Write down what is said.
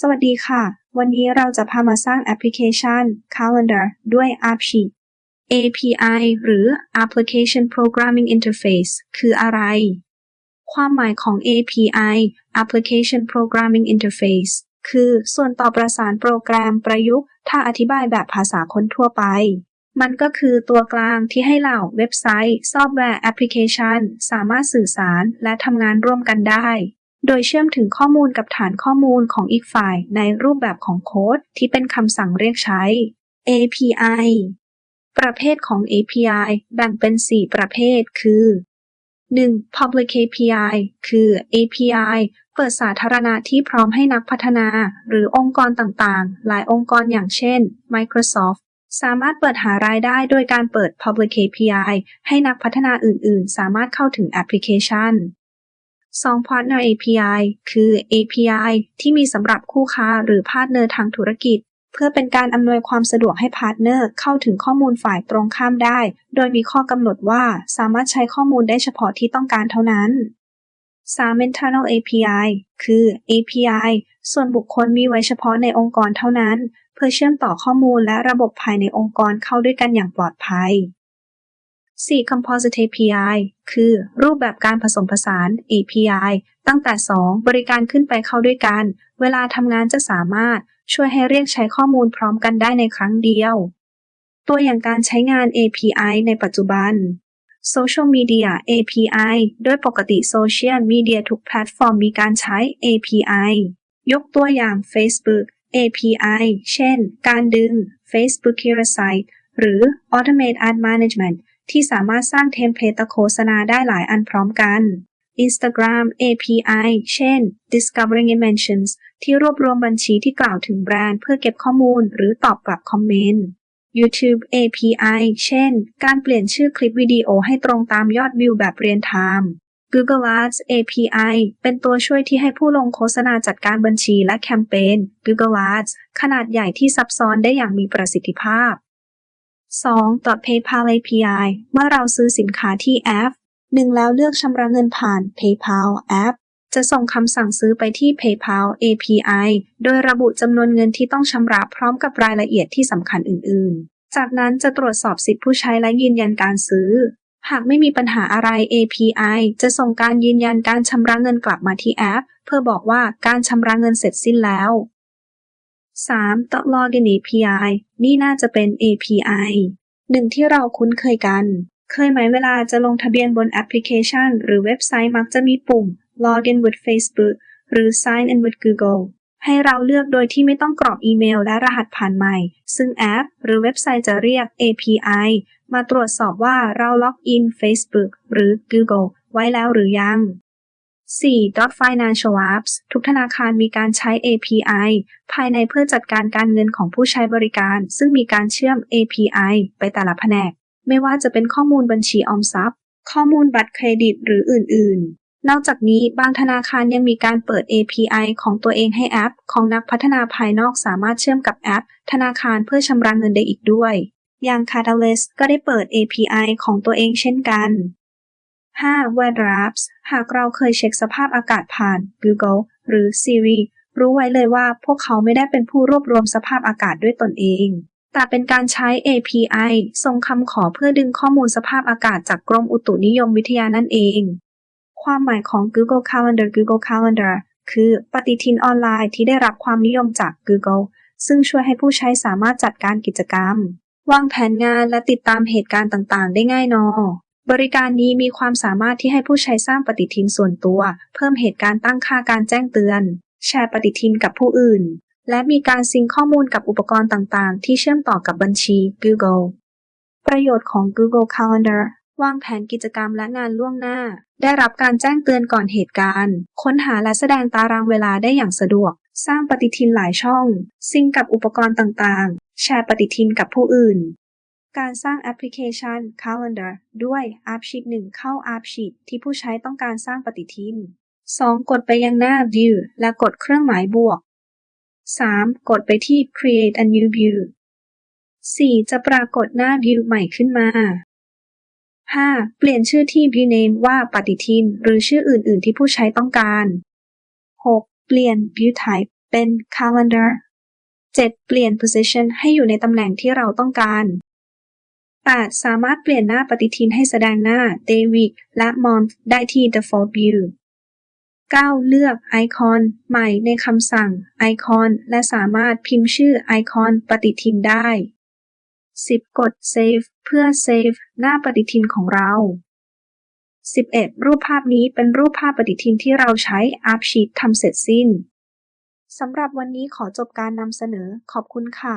สวัสดีค่ะ วันนี้เราจะพามาสร้างแอปพลิเคชัน Calendar ด้วย AppSheet API หรือ Application Programming Interface คืออะไร ความหมายของ API Application Programming Interface คือส่วนต่อประสานโปรแกรมประยุกต์ ถ้าอธิบายแบบภาษาคนทั่วไป มันก็คือตัวกลางที่ให้เหล่าเว็บไซต์ ซอฟต์แวร์แอปพลิเคชัน สามารถสื่อสารและทำงานร่วมกันได้ โดยเชื่อมถึงข้อมูลกับฐานข้อมูลของอีกฝ่ายในรูปแบบของโค้ดที่เป็นคำสั่งเรียกใช้ API ประเภทของ API แบ่งเป็น 4 ประเภท คือ 1. Public API คือ API เปิดสาธารณะที่พร้อมให้นักพัฒนา หรือองค์กรต่างๆ หลายองค์กรอย่างเช่น Microsoft สามารถเปิดหารายได้โดยการเปิด Public API ให้นักพัฒนาอื่น ๆ สามารถเข้าถึงแอปพลิเคชัน 2. Partner API คือ API ที่มีสำหรับคู่ค้าหรือพาร์ทเนอร์ทางธุรกิจ เพื่อเป็นการอำนวยความสะดวกให้พาร์ทเนอร์เข้าถึงข้อมูลฝ่ายตรงข้ามได้ โดยมีข้อกำหนดว่าสามารถใช้ข้อมูลได้เฉพาะที่ต้องการเท่านั้น 3. Internal API คือ API ส่วนบุคคลมีไว้เฉพาะในองค์กรเท่านั้น เพื่อเชื่อมต่อข้อมูลและระบบภายในองค์กรเข้าด้วยกันอย่างปลอดภัย 4. Composite API คือรูปแบบการผสมผสาน API ตั้งแต่ 2 บริการขึ้นไปเข้าด้วยกัน เวลาทำงานจะสามารถช่วยให้เรียกใช้ข้อมูลพร้อมกันได้ในครั้งเดียว ตัวอย่างการใช้งาน API ในปัจจุบัน Social Media API โดยปกติโซเชียลมีเดียทุกแพลตฟอร์มมีการใช้ API ยกตัวอย่าง Facebook API เช่น การดึง Facebook Hero Site หรือ Automate Ad Management ที่สามารถสร้างเทมเพลตโฆษณาได้หลายอันพร้อมกัน Instagram API เช่น Discovering Mentions ที่รวบรวมบัญชีที่กล่าวถึงแบรนด์เพื่อเก็บข้อมูลหรือตอบกลับคอมเมนต์ YouTube API เช่น การเปลี่ยนชื่อคลิปวิดีโอให้ตรงตามยอดวิวแบบเรียนไทม์ Google Ads API เป็นตัวช่วยที่ให้ผู้ลงโฆษณาจัดการบัญชีและแคมเปญ Google Ads ขนาดใหญ่ที่ซับซ้อนได้อย่างมีประสิทธิภาพ 2. ต่อ PayPal API เมื่อเราซื้อสินค้าที่แอป1แล้วเลือกชำระเงินผ่าน PayPal แอปจะส่งคำสั่งซื้อไปที่ PayPal API โดยระบุจำนวนเงินที่ต้องชำระพร้อมกับรายละเอียดที่สำคัญอื่น ๆ จากนั้นจะตรวจสอบสิทธิผู้ใช้และยืนยันการซื้อ หากไม่มีปัญหาอะไร API จะส่งการยืนยันการชำระเงินกลับมาที่แอป เพื่อบอกว่าการชำระเงินเสร็จสิ้นแล้ว 3. ต่อ Login API นี่น่าจะเป็น API หนึ่งที่เราคุ้นเคยกัน เคยไหมเวลาจะลงทะเบียนบนแอปพลิเคชัน หรือเว็บไซต์มักจะมีปุ่ม Login with Facebook หรือ Sign in with Google ให้เราเลือกโดยที่ไม่ต้องกรอกอีเมลและรหัสผ่านใหม่ ซึ่งแอป หรือเว็บไซต์จะเรียก API มาตรวจสอบว่าเราล็อกอิน Facebook หรือ Google ไว้แล้วหรือยัง 4. Financial Apps ทุกธนาคารมีการใช้ API ภายในเพื่อจัดการการเงินของผู้ใช้บริการ ซึ่งมีการเชื่อม API ไปแต่ละแผนก ไม่ว่าจะเป็นข้อมูลบัญชีออมทรัพย์ ข้อมูลบัตรเครดิตหรืออื่น ๆ นอกจากนี้บางธนาคารยังมีการเปิด API ของตัวเองให้แอป ของนักพัฒนาภายนอกสามารถเชื่อมกับแอป ธนาคารเพื่อชำระเงินได้อีกด้วย อย่าง Catalyst ก็ได้เปิด API ของตัวเองเช่นกัน 5. Weather Apps หากเราเคยเช็คสภาพอากาศผ่าน Google หรือ Siri รู้ไว้เลยว่าพวกเขาไม่ได้เป็นผู้รวบรวมสภาพอากาศด้วยตนเอง แต่เป็นการใช้ API ส่งคำขอเพื่อดึงข้อมูลสภาพอากาศจากกรมอุตุนิยมวิทยานั่นเอง ความหมายของ Google Calendar Google Calendar คือปฏิทินออนไลน์ที่ได้รับความนิยมจาก Google ซึ่งช่วยให้ผู้ใช้สามารถจัดการกิจกรรม วางแผนงานและติดตามเหตุการณ์ต่างๆ ได้ง่ายนอ บริการนี้มีความสามารถที่ให้ผู้ใช้สร้างปฏิทินส่วนตัว เพิ่มเหตุการณ์ตั้งค่าการแจ้งเตือน แชร์ปฏิทินกับผู้อื่น และมีการซิงข้อมูลกับอุปกรณ์ต่างๆ ที่เชื่อมต่อกับบัญชี Google ประโยชน์ของ Google Calendar วางแผนกิจกรรมและงานล่วงหน้า ได้รับการแจ้งเตือนก่อนเหตุการณ์ ค้นหาและแสดงตารางเวลาได้อย่างสะดวก สร้างปฏิทินหลายช่อง ซิงกับอุปกรณ์ต่างๆ แชร์ปฏิทินกับผู้อื่น การสร้างแอปพลิเคชัน Calendar ด้วย AppSheet 1 เข้า AppSheet ที่ผู้ใช้ต้องการสร้างปฏิทิน 2. กดไปยังหน้า View และกดเครื่องหมายบวก 3. กดไปที่ Create a new view 4. จะปรากฏหน้า View ใหม่ขึ้นมา 5. เปลี่ยนชื่อที่ View Name ว่าปฏิทิน หรือชื่ออื่น ๆ ที่ผู้ใช้ต้องการ 6. เปลี่ยน View Type เเป็น calendar 7. เปลี่ยน position ให้อยู่ในตำแหน่งที่เราต้องการ 8. สามารถเปลี่ยนหน้าปฏิทินให้แสดงหน้า day week และ month ได้ที่ default view 9. เลือกไอคอนใหม่ในคำสั่งไอคอนและสามารถพิมพ์ชื่อไอคอนปฏิทินได้ 10. กด save เพื่อ save หน้าปฏิทินของเรา 11. รูปภาพนี้เป็นรูปภาพปฏิทินที่เราใช้ AppSheet ทำเสร็จสิ้น สำหรับวันนี้ขอจบการนำเสนอขอบคุณค่ะ